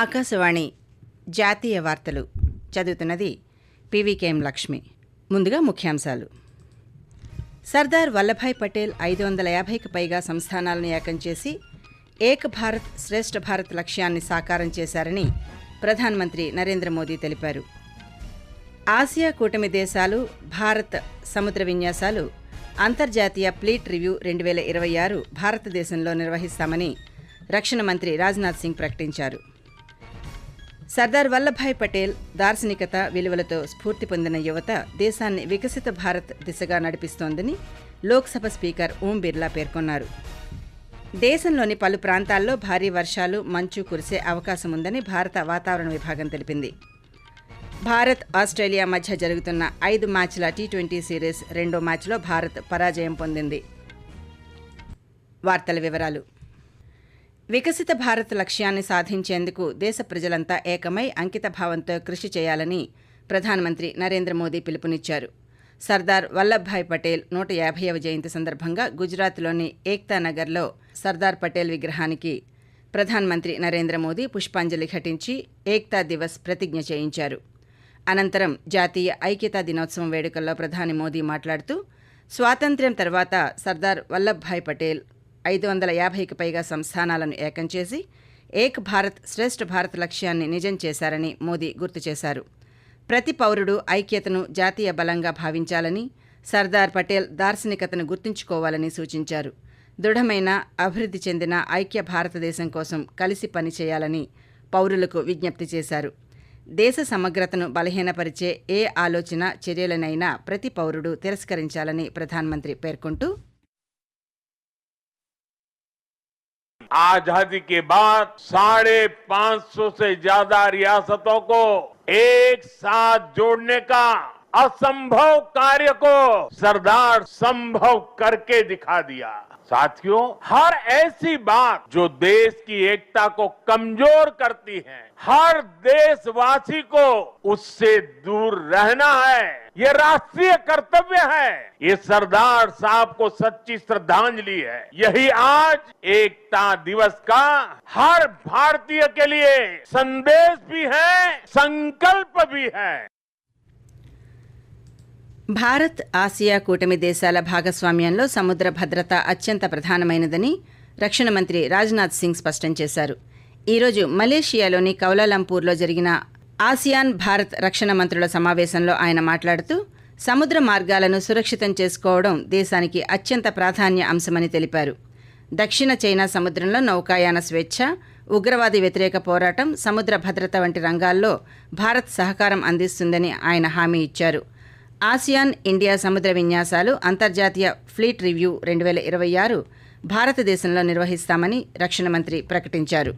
ఆకాశవాణి జాతీయ వార్తలు. చదువుతున్నది పివికేఎం లక్ష్మి. ముందుగా ముఖ్యాంశాలు. సర్దార్ వల్లభాయ్ పటేల్ ఐదు వందల యాభైకి పైగా సంస్థానాలను ఏకం చేసి ఏక్ భారత్ శ్రేష్ఠ భారత్ లక్ష్యాన్ని సాకారం చేశారని ప్రధానమంత్రి నరేంద్ర మోదీ తెలిపారు. ఆసియా కూటమి దేశాలు భారత్ సముద్ర విన్యాసాలు అంతర్జాతీయ ప్లీట్ రివ్యూ రెండు వేల ఇరవై ఆరు భారతదేశంలో నిర్వహిస్తామని రక్షణ మంత్రి రాజ్నాథ్ సింగ్ ప్రకటించారు. సర్దార్ వల్లభాయ్ పటేల్ దార్శనికత విలువలతో స్ఫూర్తి పొందిన యువత దేశాన్ని వికసిత భారత్ దిశగా నడిపిస్తోందని లోక్సభ స్పీకర్ ఓం బిర్లా పేర్కొన్నారు. దేశంలోని పలు ప్రాంతాల్లో భారీ వర్షాలు మంచు కురిసే అవకాశం ఉందని భారత వాతావరణ విభాగం తెలిపింది. భారత్ ఆస్ట్రేలియా మధ్య జరుగుతున్న ఐదు మ్యాచ్ల టీ ట్వంటీ సిరీస్ రెండో మ్యాచ్లో భారత్ పరాజయం పొందింది. వార్తల వివరాలు. వికసిత భారత్ లక్ష్యాన్ని సాధించేందుకు దేశ ప్రజలంతా ఏకమై అంకిత భావంతో కృషి చేయాలని ప్రధానమంత్రి నరేంద్ర మోదీ పిలుపునిచ్చారు. సర్దార్ వల్లభాయ్ పటేల్ నూట యాభైవ జయంతి సందర్భంగా గుజరాత్లోని ఏక్తా నగర్లో సర్దార్ పటేల్ విగ్రహానికి ప్రధానమంత్రి నరేంద్ర మోదీ పుష్పాంజలి ఘటించి ఏక్తా దివస్ ప్రతిజ్ఞ చేయించారు. అనంతరం జాతీయ ఐక్యతా దినోత్సవం వేడుకల్లో ప్రధాని మోదీ మాట్లాడుతూ స్వాతంత్ర్యం తర్వాత సర్దార్ వల్లభాయ్ పటేల్ ఐదు వందల యాభైకి పైగా సంస్థానాలను ఏకం చేసి ఏక్ భారత్ శ్రేష్ఠ భారత్ లక్ష్యాన్ని నిజం చేశారని మోదీ గుర్తు చేశారు. ప్రతి పౌరుడు ఐక్యతను జాతీయ బలంగా భావించాలని సర్దార్ పటేల్ దార్శనికతను గుర్తుంచుకోవాలని సూచించారు. దృఢమైన అభివృద్ధి చెందిన ఐక్య భారతదేశం కోసం కలిసి పనిచేయాలని పౌరులకు విజ్ఞప్తి చేశారు. దేశ సమగ్రతను బలహీనపరిచే ఏ ఆలోచన చర్యలనైనా ప్రతి పౌరుడు తిరస్కరించాలని ప్రధానమంత్రి పేర్కొంటూ आज़ादी के बाद साढ़े पाँच सौ से ज़्यादा रियासतों को एक साथ जोड़ने का असंभव कार्य को सरदार संभव करके दिखा दिया। साथियों, हर ऐसी बात जो देश की एकता को कमज़ोर करती है हर देशवासी को उससे दूर रहना है ये राष्ट्रीय कर्तव्य है ये सरदार साहब को सच्ची श्रद्धांजलि है यही आज एकता दिवस का हर भारतीय के लिए संदेश भी है संकल्प भी है భారత్ ఆసియా కూటమి దేశాల భాగస్వామ్యంలో సముద్ర భద్రత అత్యంత ప్రధానమైనదని రక్షణ మంత్రి రాజ్నాథ్ సింగ్ స్పష్టం చేశారు ఈరోజు మలేషియాలోని కౌలాలంపూర్లో జరిగిన ఆసియాన్ భారత్ రక్షణ మంత్రుల సమావేశంలో ఆయన మాట్లాడుతూ సముద్ర మార్గాలను సురక్షితం చేసుకోవడం దేశానికి అత్యంత ప్రాధాన్య అంశమని తెలిపారు. దక్షిణ చైనా సముద్రంలో నౌకాయాన స్వేచ్ఛ ఉగ్రవాది వ్యతిరేక పోరాటం సముద్ర భద్రత వంటి రంగాల్లో భారత్ సహకారం అందిస్తుందని ఆయన హామీ ఇచ్చారు. ఆసియాన్ ఇండియా సముద్ర విన్యాసాలు అంతర్జాతీయ ఫ్లీట్ రివ్యూ రెండు వేల ఇరవై ఆరు భారతదేశంలో నిర్వహిస్తామని రక్షణ మంత్రి ప్రకటించారు.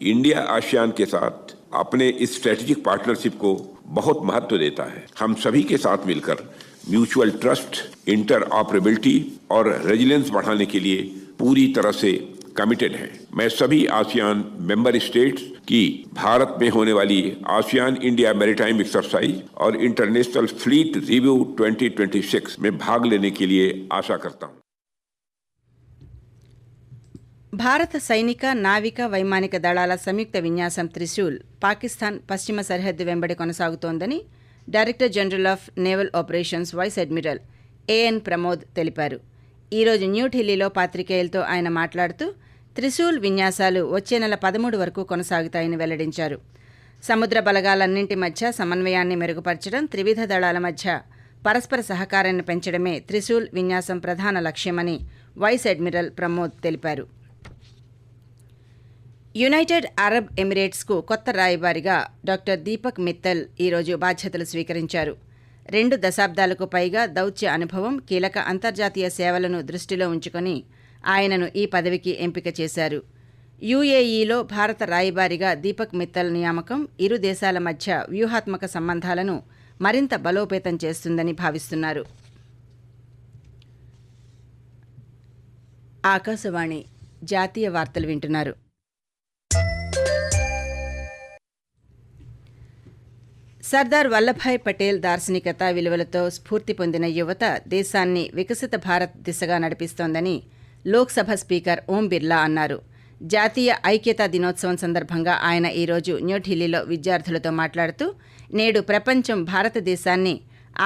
इंडिया आसियान के साथ अपने इस स्ट्रेटेजिक पार्टनरशिप को बहुत महत्व देता है। हम सभी के साथ मिलकर म्यूचुअल ट्रस्ट इंटर ऑपरेबिलिटी और रेजिलेंस बढ़ाने के लिए पूरी तरह से कमिटेड है। मैं सभी आसियान मेंबर स्टेट्स की भारत में होने वाली आसियान इंडिया मैरिटाइम एक्सरसाइज और इंटरनेशनल फ्लीट रिव्यू 2026 में भाग लेने के लिए आशा करता हूँ। భారత సైనిక నావిక వైమానిక దళాల సంయుక్త విన్యాసం త్రిశూల్ పాకిస్తాన్ పశ్చిమ సరిహద్దు వెంబడి కొనసాగుతోందని director general of naval operations vice admiral A N Pramod తెలిపారు. ఈరోజు న్యూఢిల్లీలో పాత్రికేయులతో ఆయన మాట్లాడుతూ త్రిశూల్ విన్యాసాలు వచ్చే నెల పదమూడు వరకు కొనసాగుతాయని వెల్లడించారు. సముద్ర బలగాలన్నింటి మధ్య సమన్వయాన్ని మెరుగుపరచడం త్రివిధ దళాల మధ్య పరస్పర సహకారాన్ని పెంచడమే త్రిశూల్ విన్యాసం ప్రధాన లక్ష్యమని వైస్ అడ్మిరల్ ప్రమోద్ తెలిపారు. యునైటెడ్ అరబ్ ఎమిరేట్స్కు కొత్త రాయబారిగా డాక్టర్ దీపక్ మిత్తల్ ఈరోజు బాధ్యతలు స్వీకరించారు. రెండు దశాబ్దాలకు పైగా దౌత్య అనుభవం కీలక అంతర్జాతీయ సేవలను దృష్టిలో ఉంచుకొని ఆయనను ఈ పదవికి ఎంపిక చేశారు. యుఏఈలో భారత రాయబారిగా దీపక్ మిత్తల్ నియామకం ఇరు దేశాల మధ్య వ్యూహాత్మక సంబంధాలను మరింత బలోపేతం చేస్తుందని భావిస్తున్నారు. ఆకాశవాణి జాతీయ వార్తలు వింటున్నారు. సర్దార్ వల్లభాయ్ పటేల్ దార్శనికత విలువలతో స్ఫూర్తి పొందిన యువత దేశాన్ని వికసిత భారత్ దిశగా నడిపిస్తోందని లోక్సభ స్పీకర్ ఓం బిర్లా అన్నారు. జాతీయ ఐక్యతా దినోత్సవం సందర్భంగా ఆయన ఈరోజు న్యూఢిల్లీలో విద్యార్థులతో మాట్లాడుతూ నేడు ప్రపంచం భారతదేశాన్ని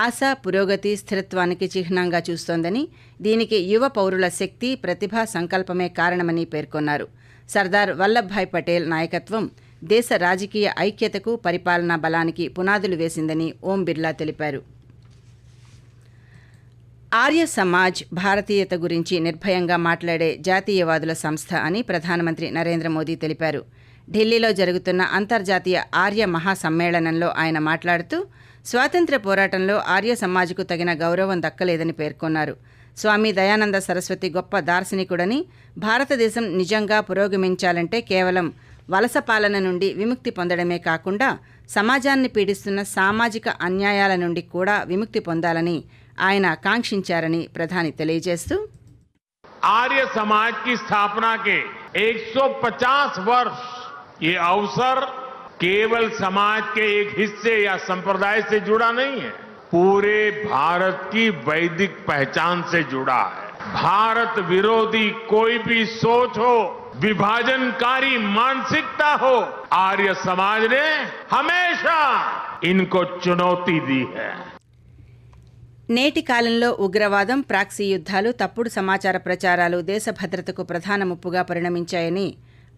ఆశ పురోగతి స్థిరత్వానికి చిహ్నంగా చూస్తోందని దీనికి యువ పౌరుల శక్తి ప్రతిభ సంకల్పమే కారణమని పేర్కొన్నారు. సర్దార్ వల్లభాయ్ పటేల్ నాయకత్వం దేశ రాజకీయ ఐక్యతకు పరిపాలనా బలానికి పునాదులు వేసిందని ఓం బిర్లా తెలిపారు. ఆర్య సమాజ్ భారతీయత గురించి నిర్భయంగా మాట్లాడే జాతీయవాదుల సంస్థ అని ప్రధానమంత్రి నరేంద్ర మోదీ తెలిపారు. ఢిల్లీలో జరుగుతున్న అంతర్జాతీయ ఆర్య మహాసమ్మేళనంలో ఆయన మాట్లాడుతూ స్వాతంత్ర్య పోరాటంలో ఆర్య సమాజ్కు తగిన గౌరవం దక్కలేదని పేర్కొన్నారు. స్వామి దయానంద సరస్వతి గొప్ప దార్శనికుడని భారతదేశం నిజంగా పురోగమించాలంటే కేవలం వలస పాలన నుండి విముక్తి పొందడమే కాకుండా సమాజాన్ని పీడిస్తున్న సామాజిక అన్యాయాల నుండి కూడా విముక్తి పొందాలని ఆయన కాంక్షించారని ప్రధాని తెలియజేస్తూ आर्य समाज की स्थापना के 150 वर्ष ये अवसर केवल समाज के एक हिस्से या संप्रदाय से जुड़ा नहीं है पूरे भारत की वैदिक पहचान से जुड़ा है भारत विरोधी कोई भी सोच हो विभाजनकारी मानसिकता हो आर्य समाज ने हमेशा इनको चुनौती दी है నేటి కాలంలో ఉగ్రవాదం ప్రాక్సీ యుద్ధాలు తప్పుడు సమాచార ప్రచారాలు దేశ భద్రతకు ప్రధాన ముప్పుగా పరిణమించాయని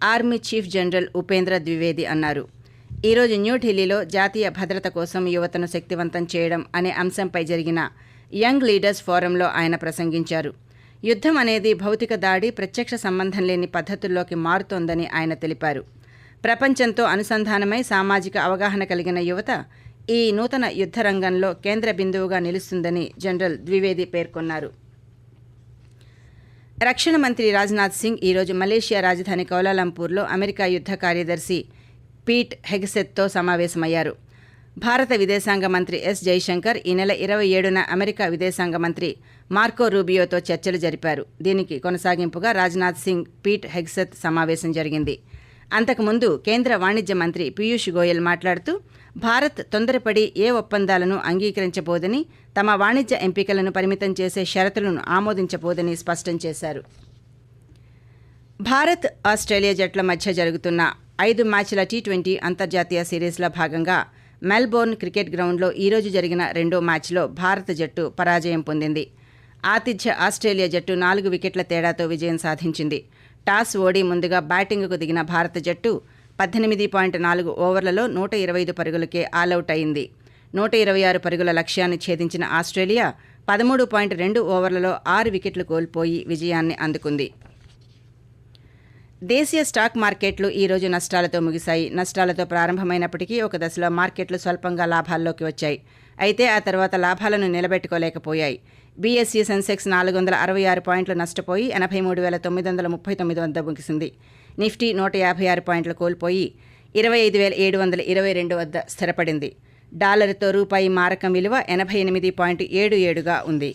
army chief general Upendra Dwivedi అన్నారు ఈరోజు న్యూఢిల్లీలో జాతీయ భద్రత కోసం యువతను శక్తివంతం చేయడం అనే అంశంపై జరిగిన యంగ్ లీడర్స్ ఫోరంలో ఆయన ప్రసంగించారు యుద్ధం అనేది భౌతిక దాడి ప్రత్యక్ష సంబంధం లేని పద్ధతుల్లోకి మారుతోందని ఆయన తెలిపారు. ప్రపంచంతో అనుసంధానమై సామాజిక అవగాహన కలిగిన యువత ఈ నూతన యుద్ధ రంగంలో కేంద్ర బిందువుగా నిలుస్తుందని జనరల్ ద్వివేది పేర్కొన్నారు. రక్షణ మంత్రి రాజ్నాథ్ సింగ్ ఈరోజు మలేషియా రాజధాని కౌలాలంపూర్లో అమెరికా యుద్ధ కార్యదర్శి పీట్ హెగ్సెత్తో సమావేశమయ్యారు. భారత విదేశాంగ మంత్రి ఎస్ జైశంకర్ ఈ నెల ఇరవై ఏడున అమెరికా విదేశాంగ మంత్రి మార్కో రూబియోతో చర్చలు జరిపారు. దీనికి కొనసాగింపుగా రాజ్నాథ్ సింగ్ పీట్ హెగ్సెత్ సమావేశం జరిగింది. అంతకుముందు కేంద్ర వాణిజ్య మంత్రి పీయూష్ గోయల్ మాట్లాడుతూ భారత్ తొందరపడి ఏ ఒప్పందాలను అంగీకరించబోదని తమ వాణిజ్య ఎంపికలను పరిమితం చేసే షరతులను ఆమోదించబోదని స్పష్టం చేశారు. భారత్ ఆస్ట్రేలియా జట్ల మధ్య జరుగుతున్న ఐదు మ్యాచ్ల టీ ట్వంటీ అంతర్జాతీయ సిరీస్లో భాగంగా మెల్బోర్న్ క్రికెట్ గ్రౌండ్లో ఈరోజు జరిగిన రెండో మ్యాచ్లో భారత జట్టు పరాజయం పొందింది. ఆతిథ్య ఆస్ట్రేలియా జట్టు నాలుగు వికెట్ల తేడాతో విజయం సాధించింది. టాస్ ఓడి ముందుగా బ్యాటింగ్కు దిగిన భారత జట్టు పద్దెనిమిది పాయింట్ నాలుగు ఓవర్లలో నూట ఇరవై ఐదు పరుగులకే ఆలౌట్ అయింది. నూట ఇరవై ఆరు పరుగుల లక్ష్యాన్ని ఛేదించిన ఆస్ట్రేలియా పదమూడు పాయింట్ రెండు ఓవర్లలో ఆరు వికెట్లు కోల్పోయి విజయాన్ని అందుకుంది. దేశీయ స్టాక్ మార్కెట్లు ఈ రోజు నష్టాలతో ముగిశాయి. నష్టాలతో ప్రారంభమైనప్పటికీ ఒక దశలో మార్కెట్లు స్వల్పంగా లాభాల్లోకి వచ్చాయి. అయితే ఆ తర్వాత లాభాలను నిలబెట్టుకోలేకపోయాయి. బీఎస్సీ సెన్సెక్స్ నాలుగు వందల అరవై ఆరు పాయింట్లు నష్టపోయి ఎనభై మూడు వేల తొమ్మిది వందల ముప్పై తొమ్మిది వద్ద ముగిసింది. నిఫ్టీ నూట యాభై ఆరు పాయింట్లు కోల్పోయి ఇరవై ఐదు వేల ఏడు వందల ఇరవై రెండు వద్ద స్థిరపడింది. డాలర్తో రూపాయి మారకం విలువ ఎనభై ఎనిమిది పాయింట్ ఏడు ఏడుగా ఉంది.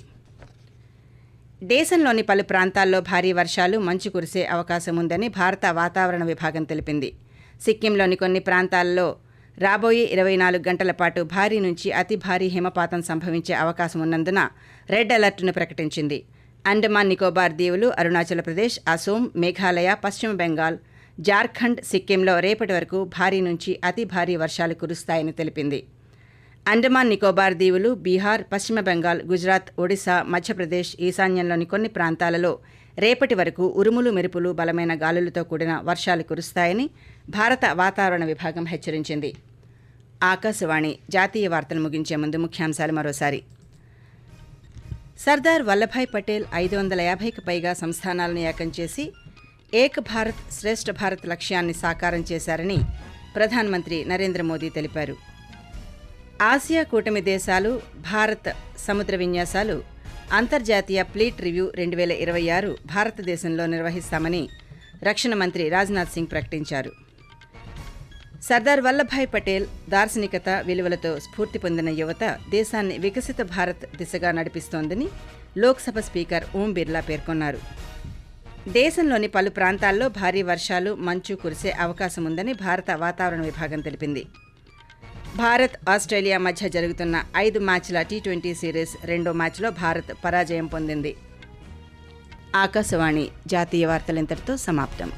దేశంలోని పలు ప్రాంతాల్లో భారీ వర్షాలు మంచు కురిసే అవకాశం ఉందని భారత వాతావరణ విభాగం తెలిపింది. సిక్కింలోని కొన్ని ప్రాంతాల్లో రాబోయే ఇరవై నాలుగు గంటల పాటు భారీ నుంచి అతి భారీ హిమపాతం సంభవించే అవకాశం ఉన్నందున రెడ్ అలర్ట్ను ప్రకటించింది. అండమాన్ నికోబార్ దీవులు అరుణాచల్ ప్రదేశ్ అసోం మేఘాలయ పశ్చిమ బెంగాల్ జార్ఖండ్ సిక్కింలో రేపటి వరకు భారీ నుంచి అతి భారీ వర్షాలు కురుస్తాయని తెలిపింది. అండమాన్ నికోబార్ దీవులు బీహార్ పశ్చిమ బెంగాల్ గుజరాత్ ఒడిశా మధ్యప్రదేశ్ ఈశాన్యంలోని కొన్ని ప్రాంతాలలో రేపటి వరకు ఉరుములు మెరుపులు బలమైన గాలులతో కూడిన వర్షాలు కురుస్తాయని భారత వాతావరణ విభాగం హెచ్చరించింది. ఆకాశవాణి జాతీయ వార్తలు ముగించే ముందు ముఖ్యాంశాలు మరోసారి. సర్దార్ వల్లభాయ్ పటేల్ ఐదు వందల యాభైకి పైగా సంస్థానాలను ఏకం చేసి ఏక్ భారత్ శ్రేష్ఠ భారత్ లక్ష్యాన్ని సాకారం చేశారని ప్రధానమంత్రి నరేంద్ర మోదీ తెలిపారు. ఆసియా కూటమి దేశాలు భారత్ సముద్ర విన్యాసాలు అంతర్జాతీయ ప్లీట్ రివ్యూ రెండు వేల ఇరవై ఆరు భారతదేశంలో నిర్వహిస్తామని రక్షణ మంత్రి రాజ్నాథ్ సింగ్ ప్రకటించారు. సర్దార్ వల్లభాయ్ పటేల్ దార్శనికత విలువలతో స్ఫూర్తి పొందిన యువత దేశాన్ని వికసిత భారత్ దిశగా నడిపిస్తోందని లోక్సభ స్పీకర్ ఓం బిర్లా పేర్కొన్నారు. దేశంలోని పలు ప్రాంతాల్లో భారీ వర్షాలు మంచు కురిసే అవకాశం ఉందని భారత వాతావరణ విభాగం తెలిపింది. భారత్ ఆస్ట్రేలియా మధ్య జరుగుతున్న ఐదు మ్యాచ్ల టీ ట్వంటీ సిరీస్ రెండో మ్యాచ్లో భారత్ పరాజయం పొందింది. ఆకాశవాణి జాతీయ వార్తలు ఇంతటితో సమాప్తం.